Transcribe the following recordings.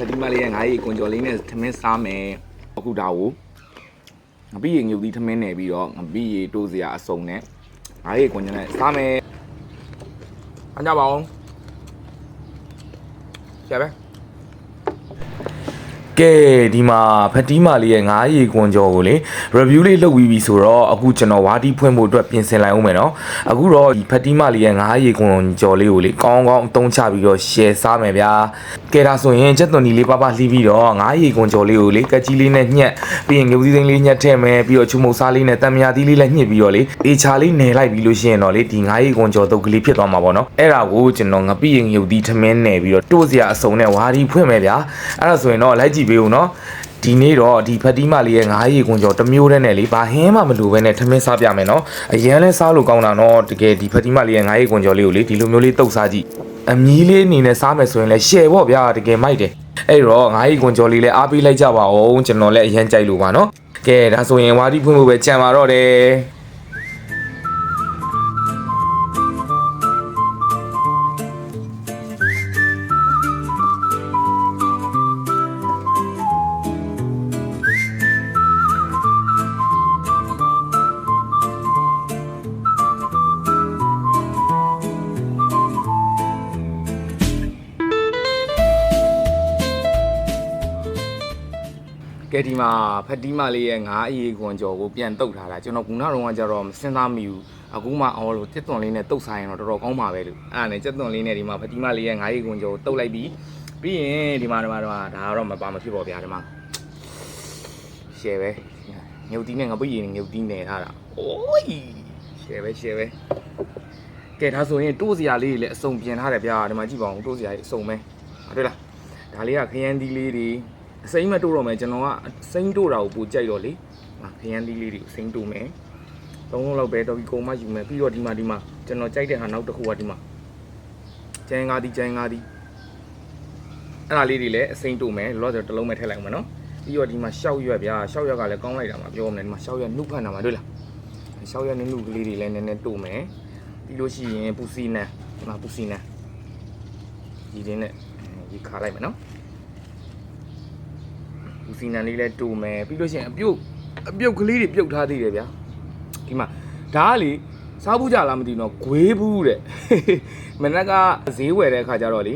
ဖတိမလေးရဲ့ငါးရီကွန်ကြော်လေးနဲ့ထမင်းစားမယ်အခုဒါကိုငပိရီငုပ်သီးထမင်းနယ်ပြီးတော့ငပိရီတိုးစရာအစုံနဲ့ငါးရီကွန်ကြော်နဲ့စားမယ်အားကြပါအောင်ဆရာပဲ ကဲဒီမှာဖတီးမာလေးရဲ့9ရေကွန်ကြော်ကိုလေ review လေးလုပ်ပြီးပြီဆိုတော့အခုကျွန်တော်ဝါတီဖွင့်ဖို့အတွက်ပြင်ဆင်လိုက်အောင်မယ်နော်အခုတော့ဒီဖတီးမာလေးရဲ့9ရေကွန်ကြော်လေးကိုလေကောင်းကောင်းအသုံးချပြီးတော့ share စားမယ်ဗျာကဲဒါဆိုရင်ချက်သွန်ဒီလေးပါပါလှီးပြီးတော့9ရေကွန်ကြော်လေးကိုလေကက်ကြီးလေးနဲ့ညှက်ပြီးရင်ငုပ်သီးသိန်းလေးညှက်ထည့်မယ်ပြီးတော့ချုံမုတ်စားလေးနဲ့တံမြာသီးလေးလည်းညှစ်ပြီးတော့လေအေချာလေးနယ်လိုက်ပြီးလို့ရှိရင်တော့လေဒီ9ရေကွန်ကြော်တုပ်ကလေးဖြစ်သွားမှာပေါ့နော်အဲ့ဒါကိုကျွန်တော်ငပိရင်ငုပ်သီးထမင်းနယ်ပြီးတော့တိုးစရာအစုံနဲ့ဝါတီဖွင့်မယ်ဗျာအဲ့ဒါဆိုရင်တော့လိုက်ကြည့်ပေးဦးနော်ဒီနေ့တော့ဒီဖတ်တီးမလေးရဲ့ငါးရေခွန်ကျော်တစ်မျိုးတည်းနဲ့လေဘာဟင်းမှမလိုဘဲနဲ့ထမင်းစားပြမယ်နော်အရင်လဲစားလို့ကောင်းတာနော်တကယ်ဒီဖတ်တီးမလေးရဲ့ငါးရေခွန်ကျော်လေးကိုလေဒီလိုမျိုးလေးတုတ်စားကြည့်အမီးလေးအနေနဲ့စားမယ်ဆိုရင်လည်းရှယ်ပေါ့ဗျာတကယ်မိုက်တယ်အဲ့တော့ငါးရေခွန်ကျော်လေးလည်းအားပေးလိုက်ကြပါဦးကျွန်တော်လည်းအရင်ကြိုက်လို့ပါနော်ကဲဒါဆိုရင်ဝါဒီဖွင့်ဖို့ပဲကြံပါတော့တယ် ကဲဒီမှာဖတ်တီမလေးရဲ့ငါးအရေးခွန်ကြော်ကိုပြန်တုတ်ထားတာကျွန်တော်ကုနာတော့ကကြတော့မစင်သားမိဘူးအခုမှအော်လို့တက်သွန်လေးနဲ့တုတ်ဆိုင်ရင်တော့တော်တော်ကောင်းပါပဲလို့အဲ့ဒါနဲ့တက်သွန်လေးနဲ့ဒီမှာဖတ်တီမလေးရဲ့ငါးအရေးခွန်ကြော်ကိုတုတ်လိုက်ပြီးပြီးရင်ဒီမှာဒီမှာဒီမှာဒါကတော့မပါမဖြစ်ပါဗျာဒီမှာရှယ်ပဲငုတ်တီးနဲ့ငပိရင်ငုတ်တီးနေထားတာအိုးရှယ်ပဲရှယ်ပဲကဲဒါဆိုရင်တိုးစရာလေးတွေလည်းအစုံပြင်ထားတယ်ဗျာဒီမှာကြည့်ပါဦးတိုးစရာကြီးအစုံပဲဟုတ်လားဒါလေးကခရမ်းသီးလေးတွေ အစိမ့်မတိုးတော့မယ်ကျွန်တော်ကအစိမ့်တိုးတာကိုပိုကြိုက်တော့လေဟာခရမ်းသီးလေးတွေကိုအစိမ့်တိုးမယ်သုံးလုံးလောက်ပဲတော်ပြီကုန်မယူမယ်ပြီးတော့ဒီမှာဒီမှာကျွန်တော်ကြိုက်တဲ့ဟာနောက်တစ်ခုကဒီမှာကျန်းကားဒီကျန်းကားဒီအဲ့ဒါလေးတွေလည်းအစိမ့်တိုးမယ်လောလောဆယ်တစ်လုံးပဲထည့်လိုက်အောင်မယ်နော်ပြီးတော့ဒီမှာရှောက်ရွက်ဗျာရှောက်ရွက်ကလည်းကောင်းလိုက်တာမှာပြောမယ်ဒီမှာရှောက်ရွက်နှုတ်ဖတ်တာမှာတွေ့လားရှောက်ရွက်နှုတ်ကလေးတွေလည်းနည်းနည်းတိုးမယ်ပြီးလို့ရှိရင်ပူစီနန်ဒီမှာပူစီနန်ဒီတင်းနဲ့ဒီခါလိုက်မယ်နော် ဒီစီနန်လေးလဲတူမယ်ပြီးလို့ရှိရင်အပြုတ်အပြုတ်ကလေးတွေပြုတ်ထားသေးတယ်ဗျာဒီမှာဒါကလေစားဘူးကြလားမသိဘူးနော်ဂွေးဘူးတဲ့မနက်ကဈေးဝယ်တဲ့အခါကျတော့လေ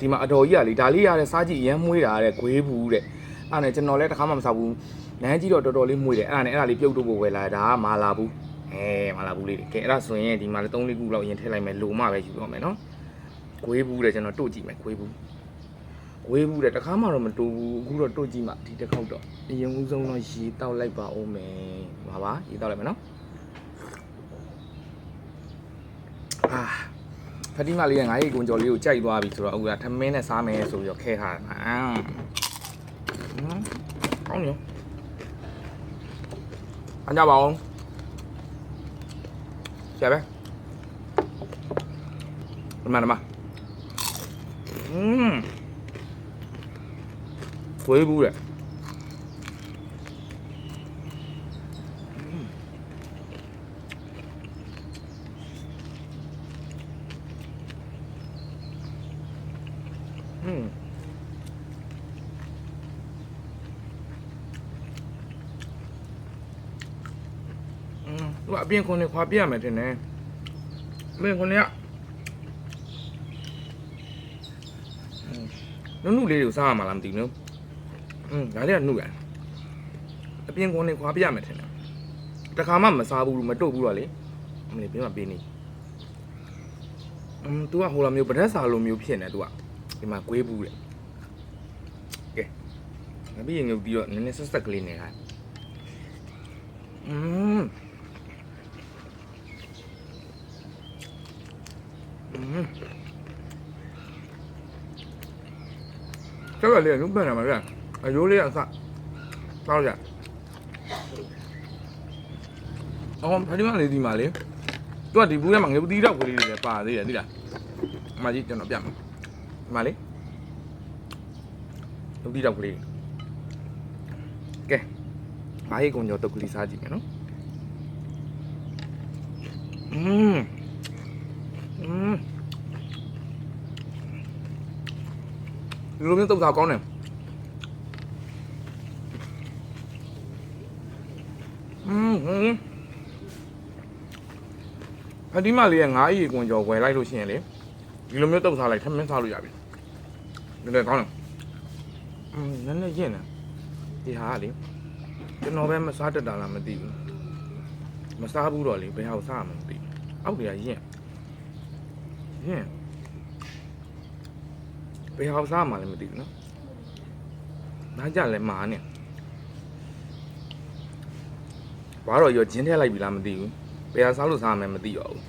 ဒီမှာအတော်ကြီးကလေဒါလေးရတဲ့စားကြည့်ရမ်းမွေးတာတဲ့ဂွေးဘူးတဲ့အဲ့ဒါနဲ့ကျွန်တော်လည်းတစ်ခါမှမစားဘူးလမ်းကြီးတော့တော်တော်လေးမွေးတယ်အဲ့ဒါနဲ့အဲ့ဒါလေးပြုတ်တော့ဖို့ဝယ်လာတာဒါကမာလာဘူးအဲမာလာဘူးလေးတွေကဲအဲ့ဒါဆိုရင်ဒီမှာလည်း3-4ခုလောက်ရင်ထည့်လိုက်မယ်လိုမှပဲယူတော့မယ်နော်ဂွေးဘူးတဲ့ကျွန်တော်တို့ကြည့်မယ်ဂွေးဘူး ဝေးဘူးတဲ့တခါမှတော့မတူဘူးအခုတော့တို့ကြည့်မှဒီတစ်ခေါက်တော့အရင်ဦးဆုံးတော့ရေတောက်လိုက်ပါဦးမယ်ပါပါရေတောက်လိုက်မယ်နော်အာဖတိမလေးကငါးရီကွန်ကြော်လေးကိုကြိုက်သွားပြီဆိုတော့အခုကထမင်းနဲ့စားမယ်ဆိုပြီးတော့ခဲထားတာအာဟမ်ကောင်းရောအကြပါအောင်ကျပဲဒီမှာဒီမှာอืม 我也不嘞。嗯。嗯，ว่าเบี้ยคนในความเบี้ยไหมทีนี้เรื่อคนเนี้ยนุ่นเลยอยู่ซ่ามาลำตินอะ มဒါလေးကနှုတ်ရအပြင်ကွန်နေခွာပြရမယ်ထင်တယ်တခါမှမစားဘူးမတုတ်ဘူးတော့လေအမလေးပြမပေးနေอืม तू ကဟိုလိုမျိုးပဒတ်စာလိုမျိုးဖြစ်နေ तू ကဒီမှာကွေးဘူးတဲ့ကဲငါပြီးရင်ငုတ်ပြီးတော့နည်းနည်းဆက်ဆက်ကလေးနေတာอืมอืมကျောက်ရလေးကလုံးပန်တာမှာဗျာ အရိုးလေးအစတောက်ရအော်ဖဒီမလေးဒီမှာလေသူကဒီဘူးထဲမှာငယ်ပူတီတော့ကလေးတွေလည်းပါသေးတယ်သိလားအမကြီးကျွန်တော်ပြမယ်ဒီမှာလေငယ်ပူတီတော့ကလေးကဲဘာဟိကုန်ကျော်တုတ်ကလေးစားကြည့်မယ်နော်อืมอืม ဒီလိုမျိုးတုတ်စားကောင်းတယ် ဖဒီမလေးရဲ့ငါးအီကွန်ကြော်ဝယ်လိုက်လို့ရှိရင်လေဒီလိုမျိုးတုတ်စားလိုက်ထမင်းစားလို့ရပြီဒီလိုကောင်းတယ်อืมနည်းနည်းရင့်တယ်ဒီဟာကလေကျွန်တော်ပဲမစားတတ်တာလားမသိဘူးမစားဘူးတော့လေဘယ်ဟာကိုစားမှမသိဘူးအောက်တွေကရင့်ရင့်ဘယ်ဟာကိုစားမှလည်းမသိဘူးနော်နားကြလဲမာနေဘာတော့ရောဂျင်းထည့်လိုက်ပြီလားမသိဘူး ဘယ်ဟာစားလို့စားမှမသိတော့ဘူး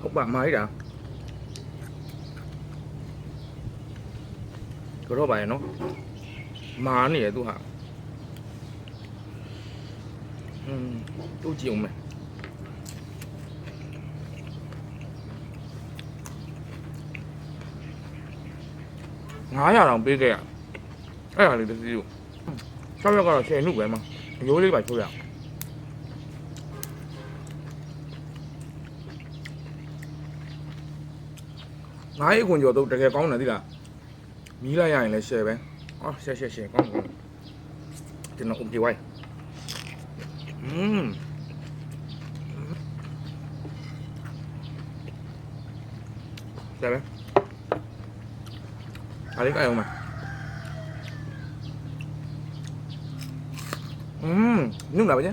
ဟုတ်ပါမာလိုက်တာကတော့ပါရဲ့နော်မာနေရသူဟာอืมတို့ကြည့်အောင်မယ်900တောင်ပေးခဲ့ရအဲ့ဒါလေးတစ်စီးကို6ရက်ကတော့10နုပဲမှာအရိုးလေးပါချိုးရအောင် ငါးရေးခွန်ကျော်တော့တကယ်ကောင်းတယ်သိလားမီးလိုက်ရရင်လည်း share ပဲအော် share share share ကောင်းကောင်းကျွန်တော် okay ဝိုင်းอืมတယ်ပဲအားလေးကြိုက်အောင်မอืมနုလာပါကျ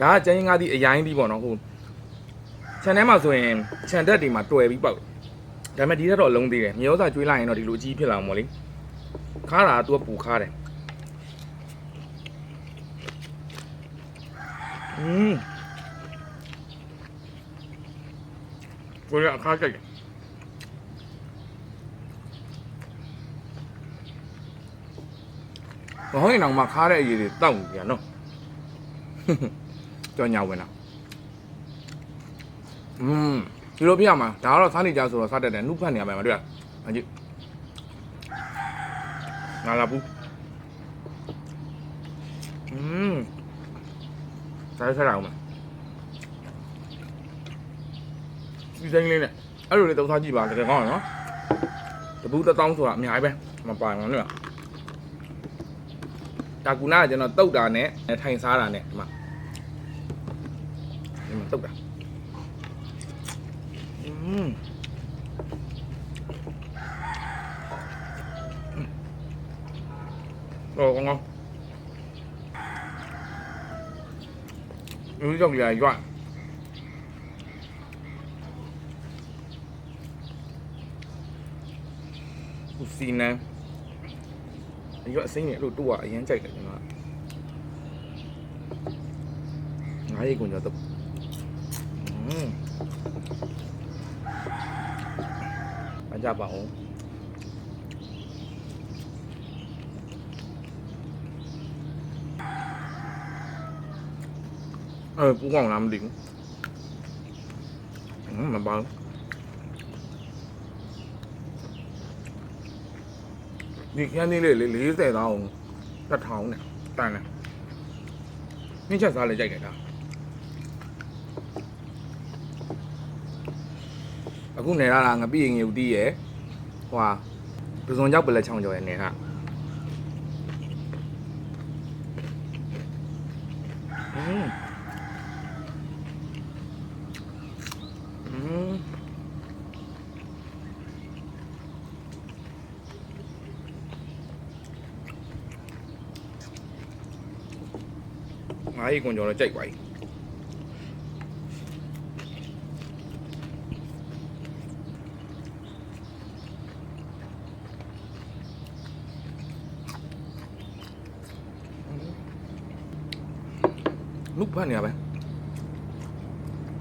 ဒါကကျန်းရင်ကားဒီအရင်ဒီပေါ့နော်ဟိုခြံထဲမှာဆိုရင်ခြံတက်တွေမှာတွယ်ပြီးပေါက် ဒါပေမဲ့ဒီထက်တော့အလုံးသေးတယ်မြေဩစာကျွေးလိုက်ရင်တော့ဒီလိုအကြီးဖြစ်လာမှာမို့လေခါတာကသူကပူခါတယ်อืมကိုရအခါကြိုက်တယ်မဟုတ်ရင်တော့မှခါတဲ့အရေးတွေတောက်နေပြန်နော်ကြောင်ညာဝင်လာอืม ဒီလိုပြရမှာဒါကတော့စားနေကြဆိုတော့စားတတ်တယ်နှုတ်ဖတ်နေရမယ်မတွေ့လားမကြည့်ငါလာဘူးอืมစားစားရအောင်မဒီတိုင်းလေးနဲ့အဲ့လိုလေးတောက်စားကြည့်ပါတကယ်ကောင်းတယ်နော်တပူးတစ်တောင်းဆိုတာအများကြီးပဲမပိုင်ဘူးနော်ဒါကူနာကကျွန်တော်တုတ်တာနဲ့ထိုင်စားတာနဲ့ဒီမှာဒီမှာတုတ်တာ อืมโอ้ကောင်းကောင်းဒီကြောက်ရရွတ်ဦးစီနန်းရွတ်အစိမ့်နဲ့အဲ့လိုတူကအရင်ကြိုက်တယ်ကျွန်တော်ကငါးရေကုန်ကြတော့อืม မကြပါအောင်အဲပူကောင်းလားမသိဘူးဟမ်မပါဘူးဒီခန်းလေးလေးလေး40တောင်းတစ်ထောင်နဲ့တန်တယ်မြင့်ချက်စားလေးကြိုက်တယ်ဒါ အခုနေရတာငပိငယ်ဦးတီးရယ်ဟွာပဇွန်ကြောက်ပလက်ချောင်းကျော်ရယ်နေဟာอืมอืมငါးရီကွန်ကျော်တော့ကြိုက်ပါ යි လုတ်ဖတ်နေရပဲ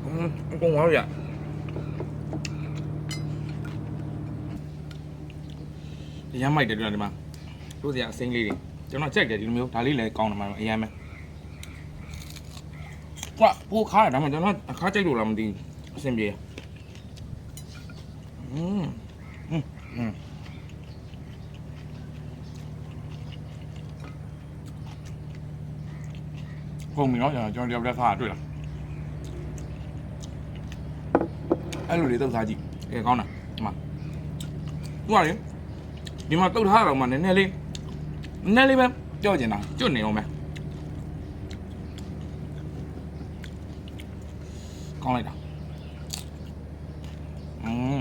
อืมအကုန်သွားရဒီရမ်းမိုက်တယ်တွေ့လားဒီမှာတို့စရာအစိမ်းလေးတွေကျွန်တော်ကြိုက်တယ်ဒီလိုမျိုးဒါလေးလည်းကောင်းတယ်မှာအရင်ပဲကွာပိုခါတယ်ဒါမှကျွန်တော်အခါကြိုက်လို့လားမသိဘူးအဆင်ပြေอืมอืม ပုံမီတော့ကျွန်တော်ကျွန်တော်တယောက်တည်းစားတာတွေ့လားအဲ့လိုလေးတော့စားကြည့်အဲကောင်းတာဒီမှာသူကလေဒီမှာတုတ်ထားတာတော့မှနည်းနည်းလေးနည်းနည်းလေးပဲကြောက်ကျင်တာကျွတ်နေအောင်မယ်ကောင်းလိုက်တာอืม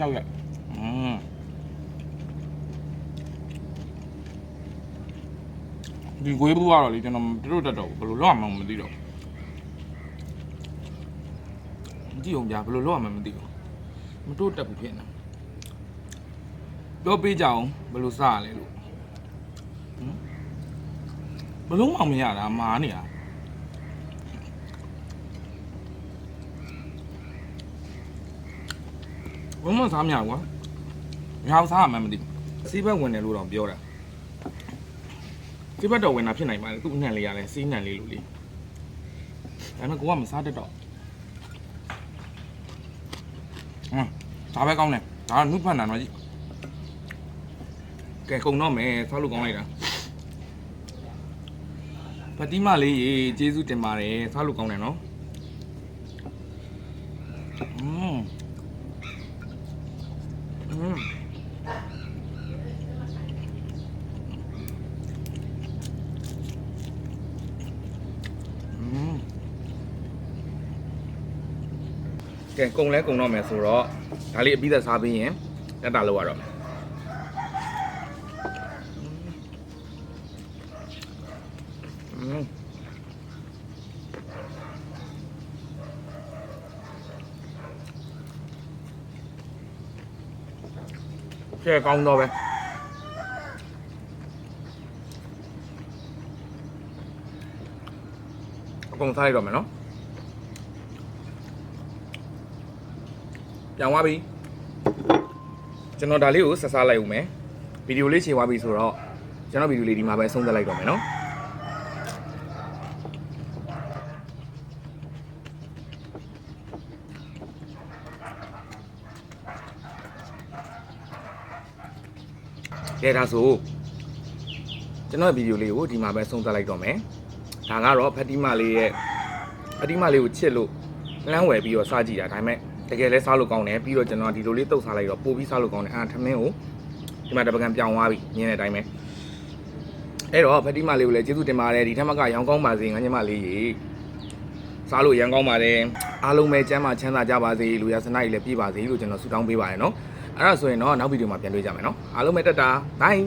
ရှောက်ရရှောက်ရอืมဒီဂွေးဘူးကတော့လေကျွန်တော်တို့တက်တော့ဘယ်လိုလောက်မှမသိတော့မသိအောင်ဗျာဘယ်လိုလောက်မှမသိဘူးမတို့တက်ဘူးဖြစ်နေပြောပေးကြအောင်ဘယ်လိုစရလဲလို့ဟမ်ဘယ်လုံးမှမရတာမာနေတာ ဘုံမစားမရကွာငါ့စားမှမသိစီးဘက်ဝင်တယ်လို့တော့ပြောတာစီးဘက်တော့ဝင်တာဖြစ်နိုင်ပါလေသူ့အနှံ့လေးရလဲစီးနှံ့လေးလို့လေဒါပေမဲ့ကိုကမစားတတ်တော့ဟမ်ဒါပဲကောင်းတယ်ဒါနုဖန်တာတော့ကြီးကဲကုန်တော့မယ်စားလို့ကောင်းလိုက်တာဖတိမလေးရေကျေးဇူးတင်ပါတယ်စားလို့ကောင်းတယ်နော်อืม ကဲကုံလဲကုံတော့မယ်ဆိုတော့ဒါလေးအပြီးသက်စားပြီးရင်တက်တာလောက်ရတော့မယ် ကဲကောင်းတော့ပဲအကုန်စားရတော့မယ်နော်ပြန်သွားပြီကျွန်တော်ဒါလေးကိုဆက်စားလိုက်ဦးမယ်ဗီဒီယိုလေးချိန်သွားပြီဆိုတော့ကျွန်တော်ဗီဒီယိုလေးဒီမှာပဲဆုံးသက်လိုက်တော့မယ်နော် ကဲဒါဆိုကျွန်တော်ဗီဒီယိုလေးကိုဒီမှာပဲဆုံးသက်လိုက်တော့မယ်ဒါကတော့ဖတ်တီမာလေးရဲ့ဖတ်တီမာလေးကိုချစ်လို့လမ်းဝယ်ပြီးတော့စားကြည့်တာဒါပေမဲ့တကယ်လဲစားလို့ကောင်းတယ်ပြီးတော့ကျွန်တော်ဒီလိုလေးတုတ်စားလိုက်တော့ပို့ပြီးစားလို့ကောင်းတယ်အာထမင်းကိုဒီမှာတပကံပြောင်းသွားပြီမြင်တဲ့အတိုင်းပဲအဲ့တော့ဖတ်တီမာလေးကိုလည်းကျေးဇူးတင်ပါတယ်ဒီထက်မကရောင်းကောင်းပါစေငါညမလေးရေစားလို့ရန်ကောင်းပါတယ်အားလုံးပဲကျမ်းမာချမ်းသာကြပါစေလူရစနာကြီးလည်းပြည့်ပါစေလို့ကျွန်တော်ဆုတောင်းပေးပါတယ်နော် အဲ့ဒါဆိုရင်တော့နောက်ဗီဒီယိုမှာပြန်တွေ့ကြမယ်နော်အားလုံးပဲတက်တာဘိုင်